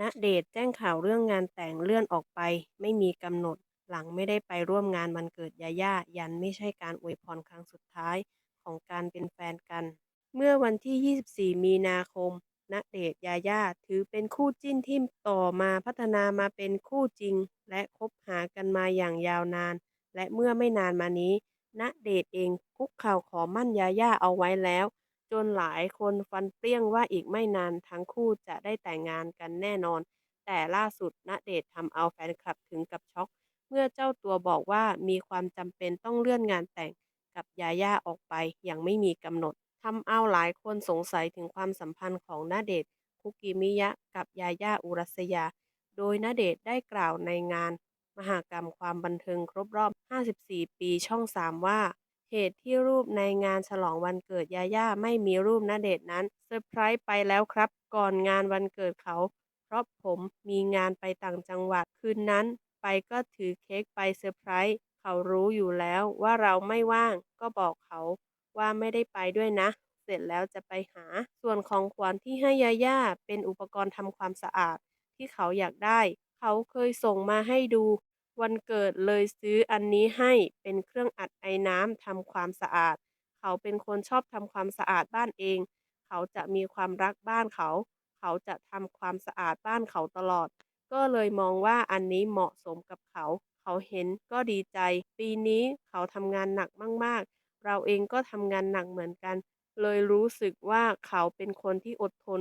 ณเดชแจ้งข่าวเรื่องงานแต่งเลื่อนออกไป ไม่มีกำหนด หลังไม่ได้ไปร่วมงานวันเกิดยาย่า ยันไม่ใช่การอวยพรครั้งสุดท้ายของการเป็นแฟนกัน เมื่อวันที่ 24 มีนาคมณเดชยาย่าถือเป็นคู่จิ้นที่ต่อมาพัฒนามาเป็นคู่จริง และคบหากันมาอย่างยาวนาน และเมื่อไม่นานมานี้ณเดชเองคุกเข่าขอมั่นยาย่าเอาไว้แล้ว จนหลายคนฟันเปรี้ยงว่าอีกไม่นานทั้งคู่จะได้แต่งงานกันแน่นอน แต่ล่าสุดณเดชน์ทำเอาแฟนคลับถึงกับช็อก เมื่อเจ้าตัวบอกว่ามีความจำเป็นต้องเลื่อนงานแต่งกับยาย่าออกไปอย่างไม่มีกำหนดทำเอาหลายคนสงสัยถึงความสัมพันธ์ของณเดชน์คุกิมิยะกับยาย่าอุรัสยา โดยณเดชน์ได้กล่าวในงาน มหากรรมความบันเทิงครบรอบ 54 ปีช่อง 3 ว่า เหตุที่รูปในงานฉลองวันเกิดยาย่าไม่มีรูปณเดชน์นั้นเซอร์ไพรส์ไปแล้วครับ ก่อนงานวันเกิดเขา เพราะผมมีงานไปต่างจังหวัดคืนนั้น ไปก็ถือเค้กไปเซอร์ไพรส์เขารู้อยู่แล้วว่าเราไม่ว่างก็บอกเขาว่าไม่ได้ไปด้วยนะ เสร็จแล้วจะไปหา ส่วนของขวัญที่ให้ยาย่าเป็นอุปกรณ์ทำความสะอาดที่เขาอยากได้ เขาเคยส่งมาให้ดู วันเกิดเลยซื้ออันนี้ให้ เป็นเครื่องอัดไอน้ำทำความสะอาด เขาเป็นคนชอบทำความสะอาดบ้านเอง เขาจะมีความรักบ้านเขา เขาจะทำความสะอาดบ้านเขาตลอด ก็เลยมองว่าอันนี้เหมาะสมกับเขา เขาเห็นก็ดีใจ ปีนี้เขาทำงานหนักมากๆ เราเองก็ทำงานหนักเหมือนกัน เลยรู้สึกว่าเขาเป็นคนที่อดทน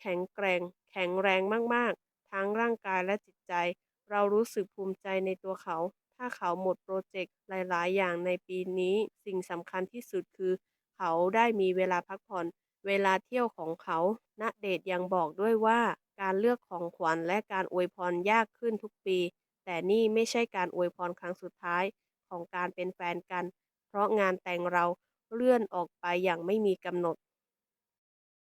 แข็งแกร่ง แข็งแรงมากๆ ทั้งร่างกายและจิตใจ เรู้สึกภูมิใจในตัวเขา ถ้าเขาหมดโปรเจกต์หลาย ๆ อย่างในปีนี้ สิ่งสำคัญที่สุดคือ เขาได้มีเวลาพักผ่อน เวลาเที่ยวของเขาณเดชยังบอกด้วยว่าการเลือกของขวัญและการอวยพรยากขึ้นทุกปี แต่นี่ไม่ใช่การอวยพรครั้งสุดท้ายของการเป็นแฟนกัน เพราะงานแต่งเราเลื่อนออกไปอย่างไม่มีกำหนด